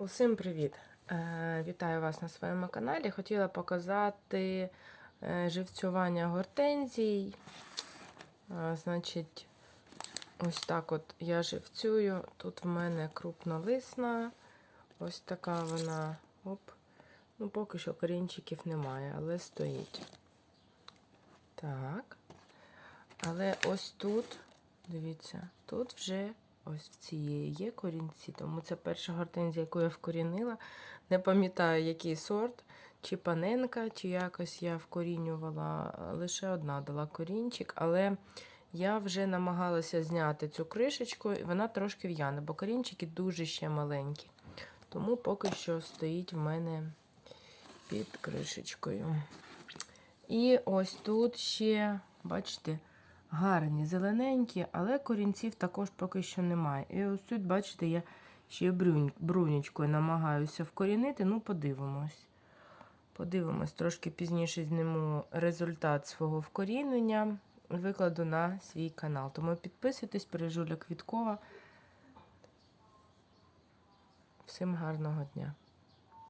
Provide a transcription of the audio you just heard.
Усім привіт! Е, Вітаю вас на своєму каналі. Хотіла показати е, живцювання гортензій. Е, Значить, ось так от я живцюю. Тут в мене крупнолисна. Ось така вона. Оп. Ну, поки що корінчиків немає, але стоїть. Так. Але ось тут, дивіться, тут вже ось в цієї є корінці, тому це перша гортензія, яку я вкорінила. Не пам'ятаю, який сорт, чи паненка, чи якось я вкорінювала. Лише одна дала корінчик, але я вже намагалася зняти цю кришечку, і вона трошки в'яне, бо корінчики дуже ще маленькі. Тому поки що стоїть в мене під кришечкою. І ось тут ще, бачите, гарні, зелененькі, але корінців також поки що немає. І ось тут, бачите, я ще брунь, брунючкою намагаюся вкорінити. Ну, подивимось. Подивимось, трошки пізніше зніму результат свого вкорінення. Викладу на свій канал. Тому підписуйтесь, пережуля Квіткова. Всім гарного дня!